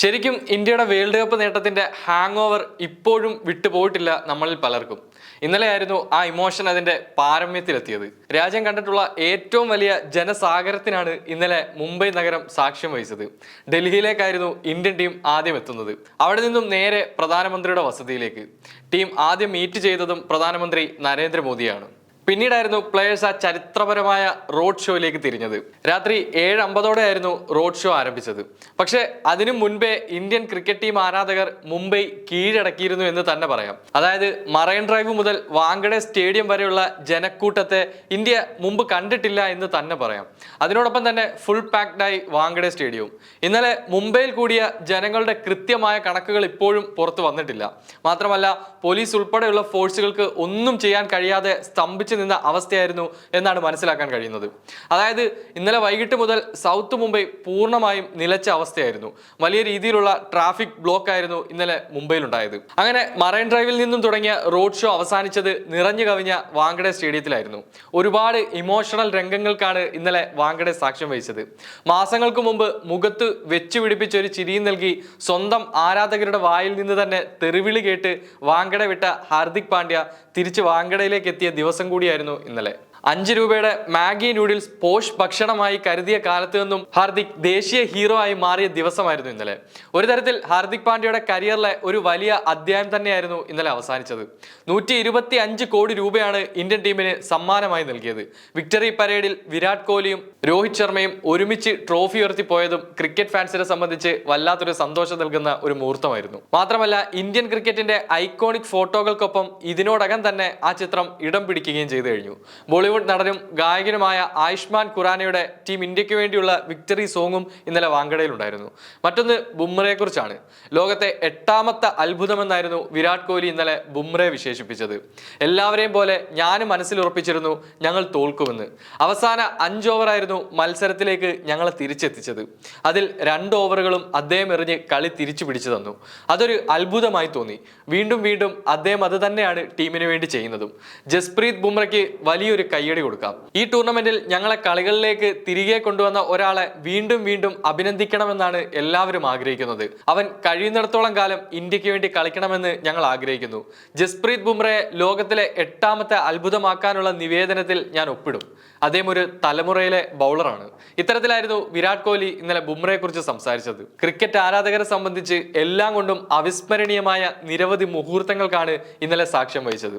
ശരിക്കും ഇന്ത്യയുടെ world cup നേട്ടത്തിന്റെ ഹാങ് ഓവർ ഇപ്പോഴും വിട്ടുപോയിട്ടില്ല നമ്മളിൽ പലർക്കും. ഇന്നലെയായിരുന്നു ആ ഇമോഷൻ അതിന്റെ പാരമ്യത്തിലെത്തിയത്. രാജ്യം കണ്ടിട്ടുള്ള ഏറ്റവും വലിയ ജനസാഗരത്തിനാണ് ഇന്നലെ മുംബൈ നഗരം സാക്ഷ്യം വഹിച്ചത്. ഡൽഹിയിലേക്കായിരുന്നു ഇന്ത്യൻ ടീം ആദ്യം എത്തുന്നത്. അവിടെ നിന്നും നേരെ പ്രധാനമന്ത്രിയുടെ വസതിയിലേക്ക്. ടീം ആദ്യം മീറ്റ് ചെയ്തതും പ്രധാനമന്ത്രി നരേന്ദ്രമോദിയാണ്. പിന്നീടായിരുന്നു പ്ലേയേഴ്സ് ആ ചരിത്രപരമായ റോഡ് ഷോയിലേക്ക് തിരിഞ്ഞത്. രാത്രി ഏഴ് അമ്പതോടെ ആയിരുന്നു റോഡ് ഷോ ആരംഭിച്ചത്. പക്ഷേ അതിനു മുൻപേ ഇന്ത്യൻ ക്രിക്കറ്റ് ടീം ആരാധകർ മുംബൈ കീഴടക്കിയിരുന്നു എന്ന് തന്നെ പറയാം. അതായത് മറൈൻ ഡ്രൈവ് മുതൽ വാങ്കഡെ സ്റ്റേഡിയം വരെയുള്ള ജനക്കൂട്ടത്തെ ഇന്ത്യ മുമ്പ് കണ്ടിട്ടില്ല എന്ന് തന്നെ പറയാം. അതിനോടൊപ്പം തന്നെ ഫുൾ പാക്ഡായി വാങ്കഡെ സ്റ്റേഡിയവും. ഇന്നലെ മുംബൈയിൽ കൂടിയ ജനങ്ങളുടെ കൃത്യമായ കണക്കുകൾ ഇപ്പോഴും പുറത്തു വന്നിട്ടില്ല. മാത്രമല്ല പോലീസ് ഉൾപ്പെടെയുള്ള ഫോഴ്സുകൾക്ക് ഒന്നും ചെയ്യാൻ കഴിയാതെ സ്തംഭിച്ചു നിന്ന അവസ്ഥയായിരുന്നു എന്നാണ് മനസ്സിലാക്കാൻ കഴിയുന്നത്. അതായത് ഇന്നലെ വൈകിട്ട് മുതൽ സൗത്ത് മുംബൈ പൂർണമായും നിലച്ച അവസ്ഥയായിരുന്നു. വലിയ രീതിയിലുള്ള ട്രാഫിക് ബ്ലോക്ക് ആയിരുന്നു ഇന്നലെ മുംബൈയിൽ ഉണ്ടായത് അങ്ങനെ മറൈൻ ഡ്രൈവിൽ നിന്നും തുടങ്ങിയ റോഡ് ഷോ അവസാനിച്ചത് നിറഞ്ഞു കവിഞ്ഞ വാങ്കഡെ സ്റ്റേഡിയത്തിലായിരുന്നു. ഒരുപാട് ഇമോഷണൽ രംഗങ്ങൾക്കാണ് ഇന്നലെ വാങ്കഡെ സാക്ഷ്യം വഹിച്ചത്. മാസങ്ങൾക്ക് മുമ്പ് മുഖത്ത് വെച്ചു പിടിപ്പിച്ച ഒരു ചിരിയും നൽകി സ്വന്തം ആരാധകരുടെ വായിൽ നിന്ന് തന്നെ തെറിവിളി കേട്ട് വാങ്കഡ വിട്ട ഹാർദിക് പാണ്ഡ്യ തിരിച്ച് വാങ്കഡയിലേക്ക് എത്തിയ ദിവസം കൂടിയായിരുന്നു ഇന്നലെ. അഞ്ച് രൂപയുടെ മാഗി നൂഡിൽസ് പോഷ് ഭക്ഷണമായി കരുതിയ കാലത്ത് നിന്നും ഹാർദിക് ദേശീയ ഹീറോ ആയി മാറിയ ദിവസമായിരുന്നു ഇന്നലെ. ഒരു തരത്തിൽ ഹാർദിക് പാണ്ഡ്യയുടെ കരിയറിലെ ഒരു വലിയ അധ്യായം തന്നെയായിരുന്നു ഇന്നലെ അവസാനിച്ചത്. നൂറ്റി ഇരുപത്തി അഞ്ച് കോടി രൂപയാണ് ഇന്ത്യൻ ടീമിന് സമ്മാനമായി നൽകിയത്. വിക്ടറി പരേഡിൽ വിരാട് കോഹ്ലിയും രോഹിത് ശർമ്മയും ഒരുമിച്ച് ട്രോഫി ഉയർത്തിപ്പോയതും ക്രിക്കറ്റ് ഫാൻസിനെ സംബന്ധിച്ച് വല്ലാത്തൊരു സന്തോഷം നൽകുന്ന ഒരു മുഹൂർത്തമായിരുന്നു. മാത്രമല്ല ഇന്ത്യൻ ക്രിക്കറ്റിന്റെ ഐക്കോണിക് ഫോട്ടോകൾക്കൊപ്പം ഇതിനോടകം തന്നെ ആ ചിത്രം ഇടം പിടിക്കുകയും ചെയ്തു കഴിഞ്ഞു. ബോളിവുഡ് നടനും ഗായകനുമായ ആയുഷ്മാൻ ഖുറാനയുടെ ടീം ഇന്ത്യയ്ക്ക് വേണ്ടിയുള്ള വിക്ടറി സോങ്ങും ഇന്നലെ വാങ്കടയിലുണ്ടായിരുന്നു. മറ്റൊന്ന് ബുംറയെക്കുറിച്ചാണ്. ലോകത്തെ എട്ടാമത്തെ അത്ഭുതമെന്നായിരുന്നു വിരാട് കോഹ്ലി ഇന്നലെ ബുംറയെ വിശേഷിപ്പിച്ചത്. എല്ലാവരെയും പോലെ ഞാനും മനസ്സിൽ ഉറപ്പിച്ചിരുന്നു ഞങ്ങൾ തോൽക്കുമെന്ന്. അവസാന അഞ്ച് ഓവറായിരുന്നു മത്സരത്തിലേക്ക് ഞങ്ങളെ തിരിച്ചെത്തിച്ചത്. അതിൽ രണ്ട് ഓവറുകളും അദ്ദേഹം എറിഞ്ഞ് കളി തിരിച്ചു പിടിച്ചു തന്നു. അതൊരു അത്ഭുതമായി തോന്നി. വീണ്ടും വീണ്ടും അദ്ദേഹം അത് തന്നെയാണ് ടീമിന് വേണ്ടി ചെയ്യുന്നതും. ജസ്പ്രീത് ബുംറയ്ക്ക് വലിയൊരു കയ്യടി കൊടുക്കാം. ഈ ടൂർണമെന്റിൽ ഞങ്ങളെ കളികളിലേക്ക് തിരികെ കൊണ്ടുവന്ന ഒരാളെ വീണ്ടും വീണ്ടും അഭിനന്ദിക്കണമെന്നാണ് എല്ലാവരും ആഗ്രഹിക്കുന്നത്. അവൻ കഴിയുന്നിടത്തോളം കാലം ഇന്ത്യയ്ക്ക് വേണ്ടി കളിക്കണമെന്ന് ഞങ്ങൾ ആഗ്രഹിക്കുന്നു. ജസ്പ്രീത് ബുംറയെ ലോകത്തിലെ എട്ടാമത്തെ അത്ഭുതമാക്കാനുള്ള നിവേദനത്തിൽ ഞാൻ ഒപ്പിടും. അദ്ദേഹം ഒരു തലമുറയിലെ ബൗളറാണ്. ഇത്തരത്തിലായിരുന്നു വിരാട് കോഹ്ലി ഇന്നലെ ബുംറയെ കുറിച്ച് സംസാരിച്ചത്. ക്രിക്കറ്റ് ആരാധകരെ സംബന്ധിച്ച് എല്ലാം കൊണ്ടും അവിസ്മരണീയമായ നിരവധി മുഹൂർത്തങ്ങൾക്കാണ് ഇന്നലെ സാക്ഷ്യം വഹിച്ചത്.